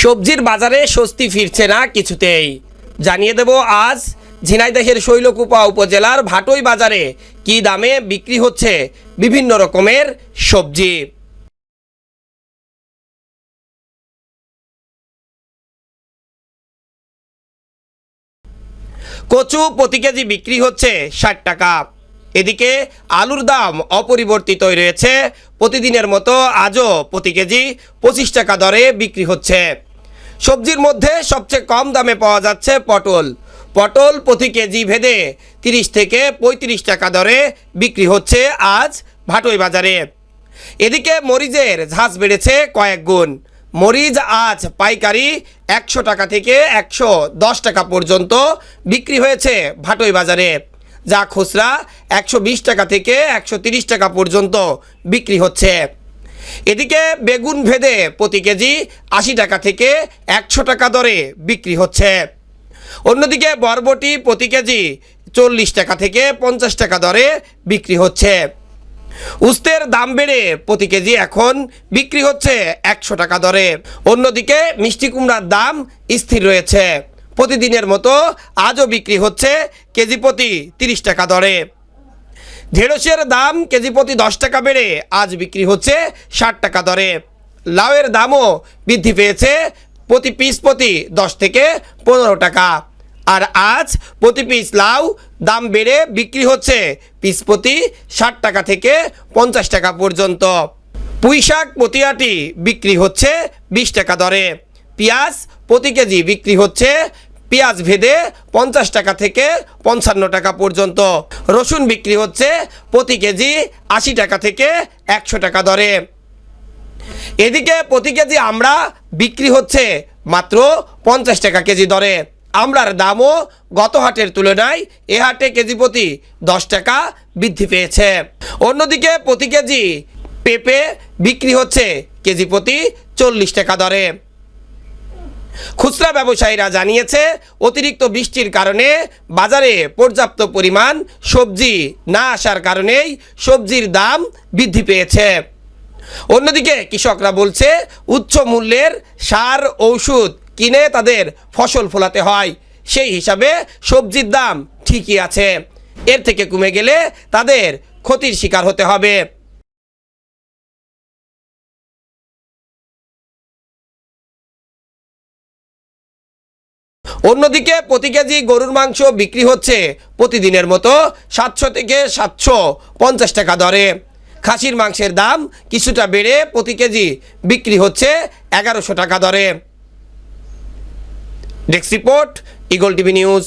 সবজির বাজারে স্বস্তি ফিরছে না কিছুতেই। জানিয়ে দেব আজ ঝিনাইদহের শৈলকুপা উপজেলার ভাটই বাজারে কি দামে বিক্রি হচ্ছে বিভিন্ন রকমের সবজি। কচু প্রতি কেজি বিক্রি হচ্ছে ষাট টাকা। এদিকে আলুর দাম অপরিবর্তিতই রয়েছে। প্রতিদিনের মতো আজও প্রতি কেজি পঁচিশ টাকা দরে বিক্রি হচ্ছে। সবজির মধ্যে সবচেয়ে কম দামে পাওয়া যাচ্ছে পটল। পটল প্রতি কেজি ভেদে তিরিশ থেকে পঁয়ত্রিশ টাকা দরে বিক্রি হচ্ছে আজ ভাটই বাজারে। এদিকে মরিচের ঝাঁজ বেড়েছে কয়েক গুণ। মরিচ আজ পাইকারি একশো টাকা থেকে একশো দশ টাকা পর্যন্ত বিক্রি হয়েছে ভাটই বাজারে, যা খুচরা একশো বিশ টাকা থেকে একশো টাকা পর্যন্ত বিক্রি হচ্ছে। এদিকে বেগুন ভেদে প্রতি কেজি আশি টাকা থেকে একশো টাকা দরে বিক্রি হচ্ছে। অন্যদিকে বরবটি প্রতি কেজি চল্লিশ টাকা থেকে পঞ্চাশ টাকা দরে বিক্রি হচ্ছে। উস্তের দাম বেড়ে প্রতি কেজি এখন বিক্রি হচ্ছে একশো টাকা দরে। অন্যদিকে মিষ্টি কুমড়ার দাম স্থির রয়েছে। প্রতিদিনের মতো আজও বিক্রি হচ্ছে কেজি প্রতি তিরিশ টাকা দরে। ঢেঁড়সের দাম কেজি প্রতি দশ টাকা বেড়ে আজ বিক্রি হচ্ছে ষাট টাকা দরে। লাউয়ের দামও বৃদ্ধি পেয়েছে প্রতি পিস প্রতি দশ থেকে পনেরো টাকা। আর আজ প্রতি পিস লাউ দাম বেড়ে বিক্রি হচ্ছে পিস প্রতি ষাট টাকা থেকে পঞ্চাশ টাকা পর্যন্ত। পুঁই শাক প্রতি বিক্রি হচ্ছে বিশ টাকা দরে। পেঁয়াজ প্রতি কেজি বিক্রি হচ্ছে পেঁয়াজ ভেদে পঞ্চাশ টাকা থেকে পঞ্চান্ন টাকা পর্যন্ত। রসুন বিক্রি হচ্ছে প্রতি কেজি আশি টাকা থেকে একশো টাকা দরে। এদিকে প্রতি কেজি আমরা বিক্রি হচ্ছে মাত্র পঞ্চাশ টাকা কেজি দরে। আমরার দামও গত হাটের তুলনায় এ হাটে কেজি প্রতি দশ টাকা বৃদ্ধি পেয়েছে। অন্যদিকে প্রতি কেজি পেঁপে বিক্রি হচ্ছে কেজি প্রতি চল্লিশ টাকা দরে। খুচরা ব্যবসায়ীরা জানিয়েছে, অতিরিক্ত বৃষ্টির কারণে বাজারে পর্যাপ্ত পরিমাণ সবজি না আসার কারণেই সবজির দাম বৃদ্ধি পেয়েছে। অন্যদিকে কৃষকরা বলছে, উচ্চ মূল্যের সার, ঔষধ কিনে তাদের ফসল ফলাতে হয়। সেই হিসাবে সবজির দাম ঠিকই আছে। এর থেকে কমে গেলে তাদের ক্ষতির শিকার হতে হবে। অন্যদিকে প্রতি কেজি গরুর মাংস বিক্রি হচ্ছে প্রতিদিনের মতো সাতশো থেকে সাতশো পঞ্চাশ টাকা দরে। খাসির মাংসের দাম কিছুটা বেড়ে প্রতি কেজি বিক্রি হচ্ছে এগারোশো টাকা দরে। ডেক্স রিপোর্ট, ইগল টিভি নিউজ।